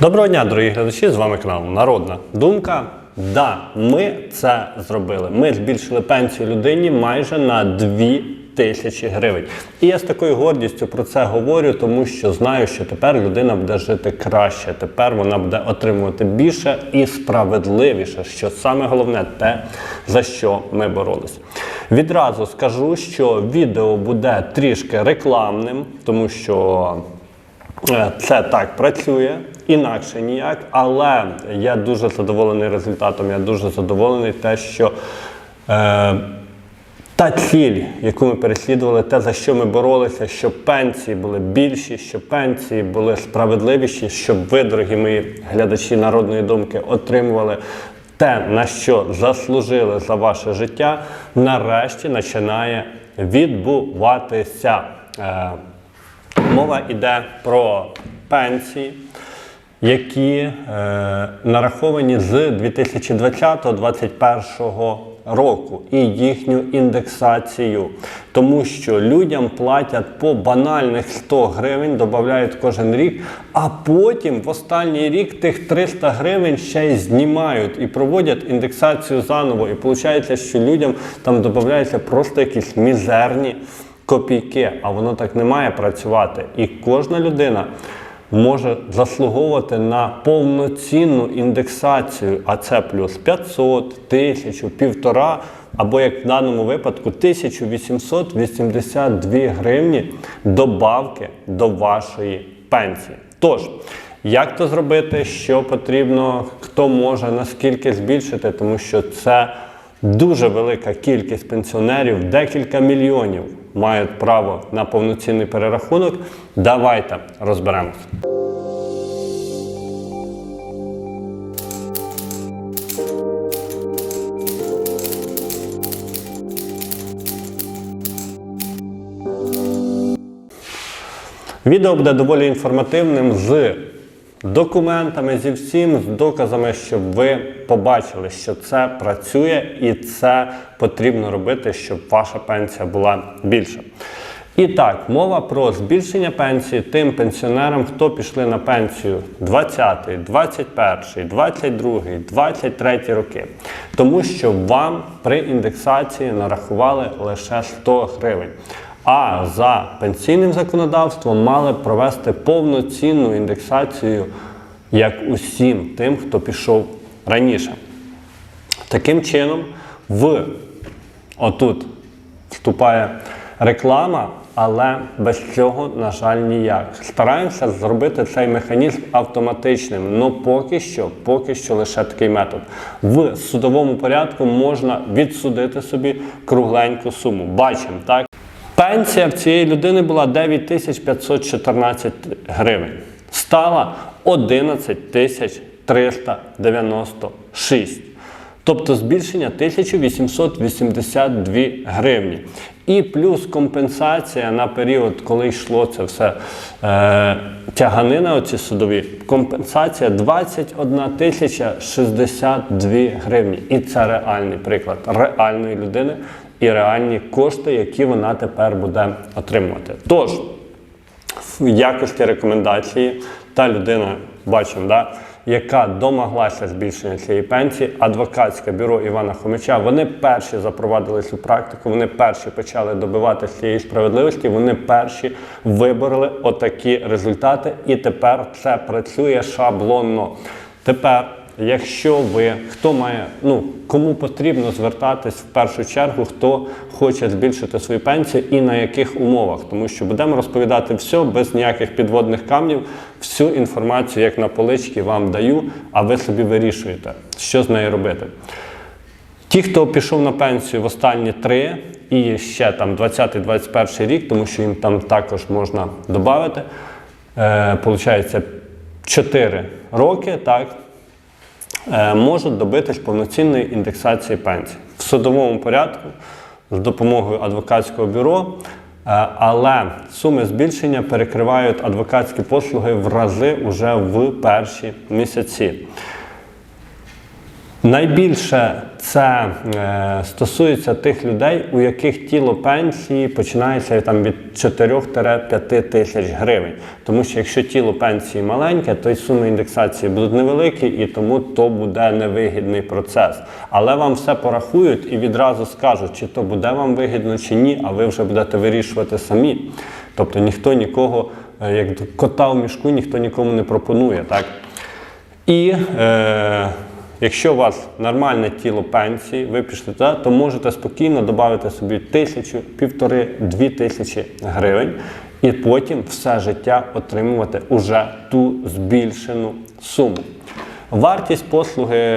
Доброго дня, дорогі глядачі! З вами канал Народна Думка. Да, ми це зробили. Ми збільшили пенсію людині майже на 2 тисячі гривень. І я з такою гордістю про це говорю, тому що знаю, що тепер людина буде жити краще. Тепер вона буде отримувати більше і справедливіше, що саме головне те, за що ми боролись. Відразу скажу, що відео буде трішки рекламним, тому що Е, Це так працює, інакше ніяк, але я дуже задоволений результатом. Я дуже задоволений те, що е, та ціль, яку ми переслідували, те, за що ми боролися, щоб пенсії були більші, щоб пенсії були справедливіші, щоб ви, дорогі мої глядачі народної думки, отримували те, на що заслужили за ваше життя, нарешті починає відбуватися. Е, Мова йде про пенсії, які е, нараховані з 2020-2021 року і їхню індексацію. Тому що людям платять по банальних 100 гривень, додають кожен рік, а потім в останній рік тих 300 гривень ще й знімають і проводять індексацію заново. І виходить, що людям там додаються просто якісь мізерні копійки, а воно так не має працювати. І кожна людина може заслуговувати на повноцінну індексацію, а це плюс 500, 1000, півтора, або як в даному випадку 1882 гривні добавки до вашої пенсії. Тож, як то зробити, що потрібно, хто може, наскільки збільшити, тому що це дуже велика кількість пенсіонерів, декілька мільйонів мають право на повноцінний перерахунок. Давайте розберемося. Відео буде доволі інформативним з документами, зі всім, з доказами, щоб ви побачили, що це працює і це потрібно робити, щоб ваша пенсія була більша. І так, мова про збільшення пенсії тим пенсіонерам, хто пішли на пенсію 20, 21, 22, 23 роки. Тому що вам при індексації нарахували лише 100 гривень. А за пенсійним законодавством мали провести повноцінну індексацію як усім тим, хто пішов раніше. Таким чином, в отут вступає реклама, але без цього, на жаль, ніяк. Стараємося зробити цей механізм автоматичним, але поки що, поки що лише такий метод. В судовому порядку можна відсудити собі кругленьку суму. Бачимо, так? Пенсія в цієї людини була 9514 гривень. Стала 11 396. Тобто збільшення 1882 гривні. І плюс компенсація на період, коли йшло це все е, тяганина, оці судові, компенсація 21 тисяча 62 гривні. І це реальний приклад реальної людини і реальні кошти, які вона тепер буде отримувати. Тож, в якості рекомендації та людина, бачимо, да, яка домоглася збільшення цієї пенсії, адвокатське бюро Івана Хомича, вони перші запровадили цю практику, вони перші почали добивати цієї справедливості, вони перші вибороли отакі результати, і тепер це працює шаблонно. Тепер Якщо ви хто має, ну кому потрібно звертатись в першу чергу, хто хоче збільшити свою пенсію і на яких умовах, тому що будемо розповідати все без ніяких підводних камнів, всю інформацію, як на поличці, вам даю, а ви собі вирішуєте, що з нею робити. Ті, хто пішов на пенсію в останні три і ще там 20-21 рік, тому що їм там також можна додати, е, получається 4 роки, так можуть добитись повноцінної індексації пенсій в судовому порядку з допомогою адвокатського бюро. Е, Але суми збільшення перекривають адвокатські послуги в рази вже в перші місяці. Найбільше це е, стосується тих людей, у яких тіло пенсії починається там від 4-5 тисяч гривень. Тому що якщо тіло пенсії маленьке, то й суми індексації будуть невеликі, і тому то буде невигідний процес. Але вам все порахують і відразу скажуть, чи то буде вам вигідно, чи ні, а ви вже будете вирішувати самі. Тобто ніхто нікого, е, як кота в мішку, ніхто нікому не пропонує. Так? І е, якщо у вас нормальне тіло пенсії, ви пішли туди, то можете спокійно додати собі тисячу, півтори, дві тисячі гривень, і потім все життя отримувати уже ту збільшену суму. Вартість послуги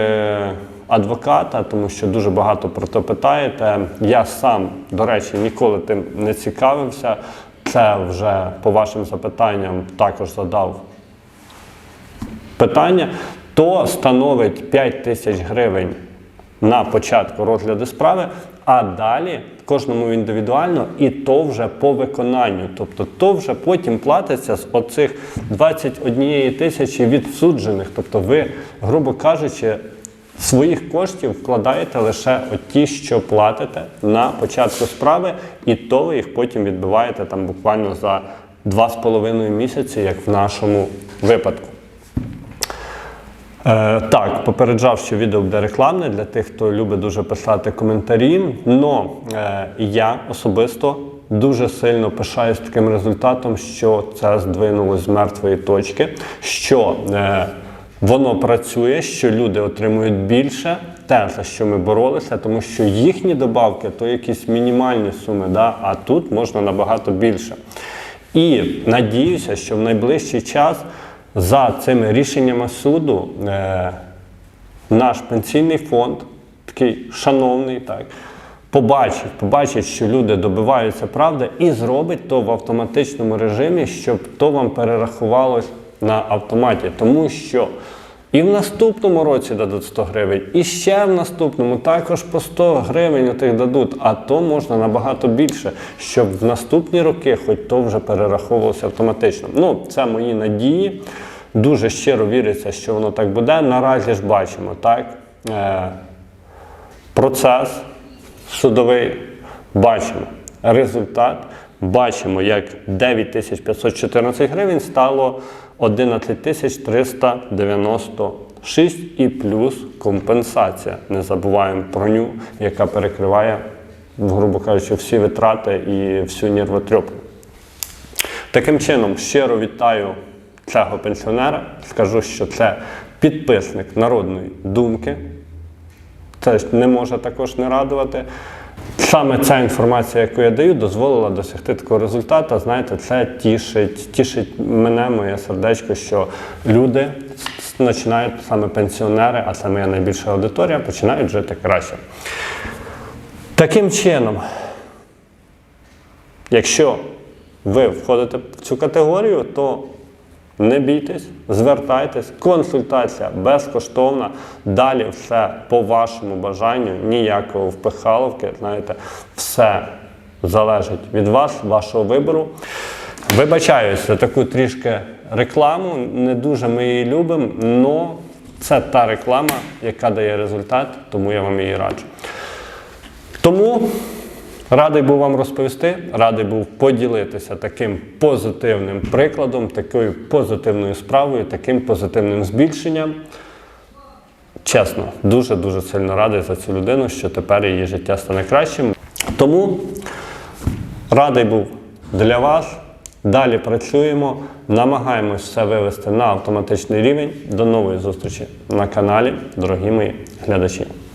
адвоката, тому що дуже багато про це питаєте. Я сам, до речі, ніколи тим не цікавився. Це вже по вашим запитанням також задав питання, то становить 5 тисяч гривень на початку розгляду справи, а далі кожному індивідуально, і то вже по виконанню. Тобто то вже потім платиться з оцих 21 тисячі відсуджених. Тобто ви, грубо кажучи, своїх коштів вкладаєте лише ті, що платите на початку справи, і то ви їх потім відбиваєте там буквально за 2,5 місяці, як в нашому випадку. Е, так, попереджав, що відео буде рекламне для тих, хто любить дуже писати коментарі. Но е, я особисто дуже сильно пишаюсь таким результатом, що це здвинулося з мертвої точки, що е, воно працює, що люди отримують більше, те, за що ми боролися, тому що їхні добавки то якісь мінімальні суми, да? а тут можна набагато більше. І надіюся, що в найближчий час за цими рішеннями суду е, наш пенсійний фонд, такий шановний, так, побачить, побачить, що люди добиваються правди, і зробить то в автоматичному режимі, щоб то вам перерахувалось на автоматі. Тому що і в наступному році дадуть 100 гривень, і ще в наступному також по 100 гривень тих дадуть, а то можна набагато більше, щоб в наступні роки хоч то вже перераховувалося автоматично. Ну, це мої надії. Дуже щиро віриться, що воно так буде. Наразі ж бачимо, так? Е, процес судовий, бачимо результат, бачимо, як 9514 гривень стало 11 396 і плюс компенсація. Не забуваємо про ню, яка перекриває, грубо кажучи, всі витрати і всю нервотрепку. Таким чином, щиро вітаю цього пенсіонера. Скажу, що це підписник народної думки. Це не може також не радувати. Саме ця інформація, яку я даю, дозволила досягти такого результату. Знаєте, це тішить, тішить мене, моє сердечко, що люди починають, саме пенсіонери, а це моя найбільша аудиторія, починають жити краще. Таким чином, якщо ви входите в цю категорію, то не бійтесь, звертайтесь, консультація безкоштовна. Далі все по вашому бажанню, ніякого впихаловки. Знаєте, все залежить від вас, вашого вибору. Вибачаюсь за таку трішки рекламу. Не дуже ми її любимо, але це та реклама, яка дає результат, тому я вам її раджу. Тому радий був вам розповісти, радий був поділитися таким позитивним прикладом, такою позитивною справою, таким позитивним збільшенням. Чесно, дуже-дуже сильно радий за цю людину, що тепер її життя стане кращим. Тому радий був для вас. Далі працюємо, намагаємось все вивести на автоматичний рівень. До нової зустрічі на каналі, дорогі мої глядачі.